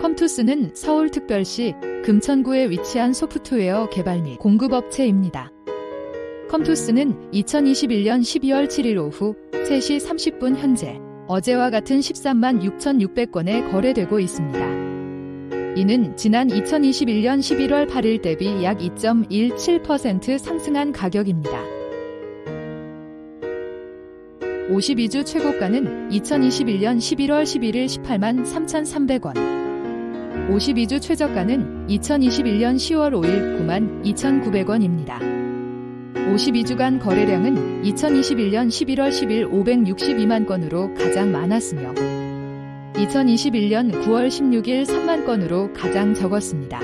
컴투스는 서울특별시 금천구에 위치한 소프트웨어 개발 및 공급업체입니다. 컴투스는 2021년 12월 7일 오후 3시 30분 현재 어제와 같은 13만 6,600건에 거래되고 있습니다. 이는 지난 2021년 11월 8일 대비 약 2.17% 상승한 가격입니다. 52주 최고가는 2021년 11월 11일 18만 3,300원. 52주 최저가는 2021년 10월 5일 9만 2,900원입니다. 52주간 거래량은 2021년 11월 10일 562만 건으로 가장 많았으며 2021년 9월 16일 3만 건으로 가장 적었습니다.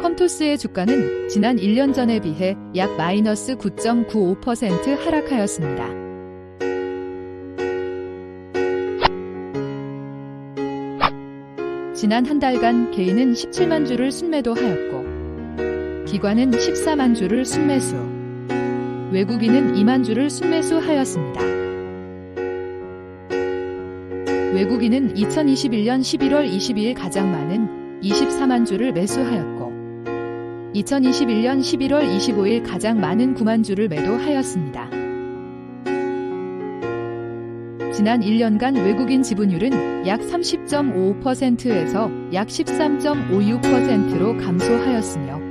컴투스의 주가는 지난 1년 전에 비해 약 마이너스 9.95% 하락하였습니다. 지난 한 달간 개인은 17만 주를 순매도하였고 기관은 14만 주를 순매수, 외국인은 2만 주를 순매수하였습니다. 외국인은 2021년 11월 22일 가장 많은 24만 주를 매수하였고 2021년 11월 25일 가장 많은 9만 주를 매도하였습니다. 지난 1년간 외국인 지분율은 약 30.55%에서 약 13.56%로 감소하였으며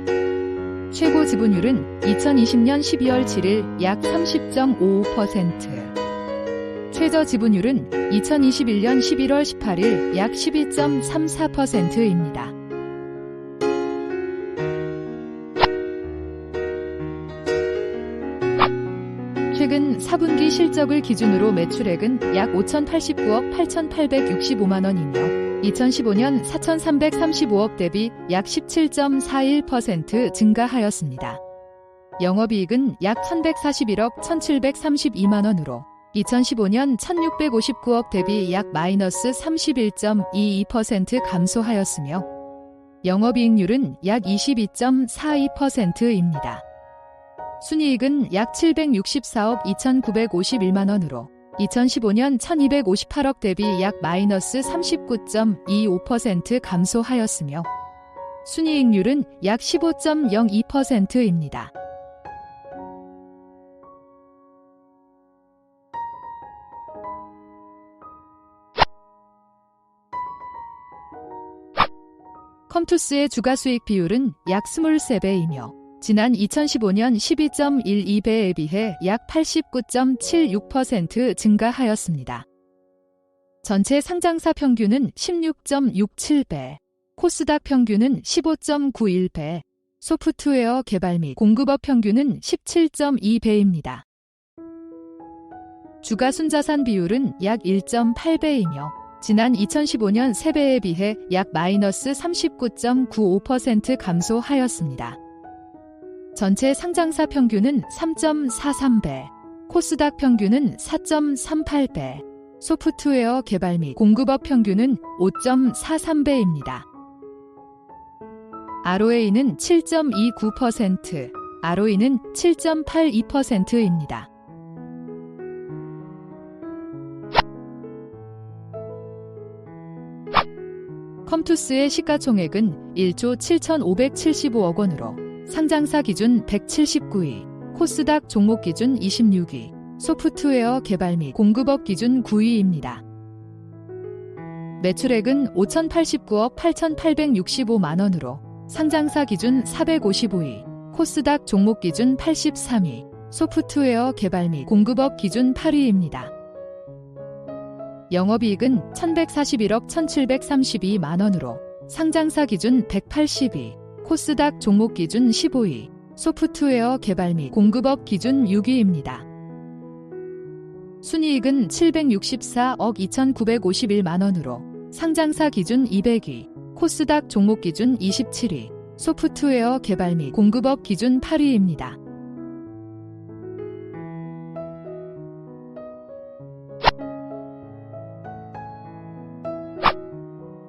최고 지분율은 2020년 12월 7일 약 30.55%, 최저 지분율은 2021년 11월 18일 약 12.34%입니다. 최근 4분기 실적을 기준으로 매출액은 약 5,089억 8,865만 원이며 2015년 4,335억 대비 약 17.41% 증가하였습니다. 영업이익은 약 1,141억 1,732만 원으로 2015년 1,659억 대비 약 마이너스 31.22% 감소하였으며 영업이익률은 약 22.42%입니다. 순이익은 약 764억 2,951만 원으로 2015년 1,258억 대비 약 마이너스 39.25% 감소하였으며 순이익률은 약 15.02%입니다. 컴투스의 주가 수익 비율은 약 23배이며 지난 2015년 12.12배에 비해 약 89.76% 증가하였습니다. 전체 상장사 평균은 16.67배, 코스닥 평균은 15.91배, 소프트웨어 개발 및 공급업 평균은 17.2배입니다. 주가 순자산 비율은 약 1.8배이며 지난 2015년 3배에 비해 약 마이너스 39.95% 감소하였습니다. 전체 상장사 평균은 3.43배, 코스닥 평균은 4.38배, 소프트웨어 개발 및 공급업 평균은 5.43배입니다. ROA는 7.29%, ROE는 7.82%입니다. 컴투스의 시가총액은 1조 7,575억 원으로 상장사 기준 179위, 코스닥 종목 기준 26위, 소프트웨어 개발 및 공급업 기준 9위입니다. 매출액은 5,089억 8,865만 원으로 상장사 기준 455위, 코스닥 종목 기준 83위, 소프트웨어 개발 및 공급업 기준 8위입니다. 영업이익은 1,141억 1,732만 원으로 상장사 기준 180위, 코스닥 종목 기준 15위, 소프트웨어 개발 및 공급업 기준 6위입니다. 순이익은 764억 2,951만 원으로 상장사 기준 200위, 코스닥 종목 기준 27위, 소프트웨어 개발 및 공급업 기준 8위입니다.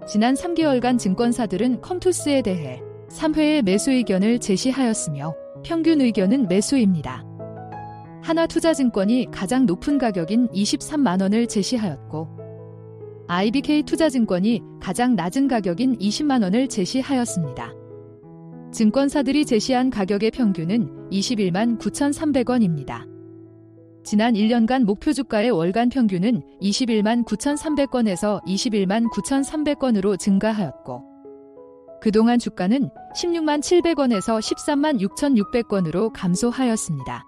지난 3개월간 증권사들은 컴투스에 대해 3회의 매수 의견을 제시하였으며 평균 의견은 매수입니다. 하나투자증권이 가장 높은 가격인 23만원을 제시하였고 IBK 투자증권이 가장 낮은 가격인 20만 원을 제시하였습니다. 증권사들이 제시한 가격의 평균은 21만 9,300원입니다. 지난 1년간 목표 주가의 월간 평균은 21만 9,300건에서 21만 9,300건으로 증가하였고, 그동안 주가는 16만 700원에서 13만 6,600건으로 감소하였습니다.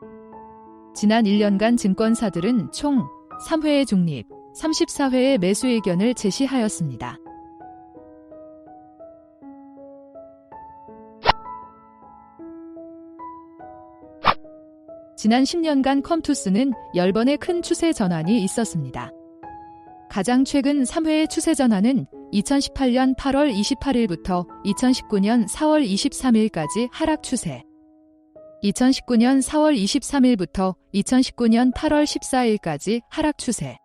지난 1년간 증권사들은 총 3회의 중립, 34회의 매수 의견을 제시하였습니다. 지난 10년간 컴투스는 10번의 큰 추세 전환이 있었습니다. 가장 최근 3회의 추세 전환은 2018년 8월 28일부터 2019년 4월 23일까지 하락 추세. 2019년 4월 23일부터 2019년 8월 14일까지 하락 추세.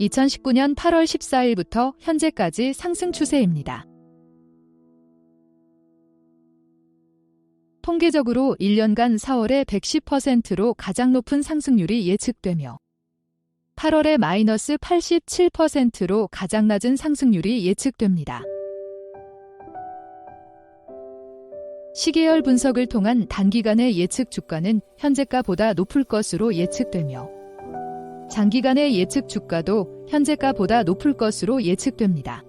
2019년 8월 14일부터 현재까지 상승 추세입니다. 통계적으로 1년간 4월에 110%로 가장 높은 상승률이 예측되며 8월에 마이너스 87%로 가장 낮은 상승률이 예측됩니다. 시계열 분석을 통한 단기간의 예측 주가는 현재가보다 높을 것으로 예측되며 장기간의 예측 주가도 현재가보다 높을 것으로 예측됩니다.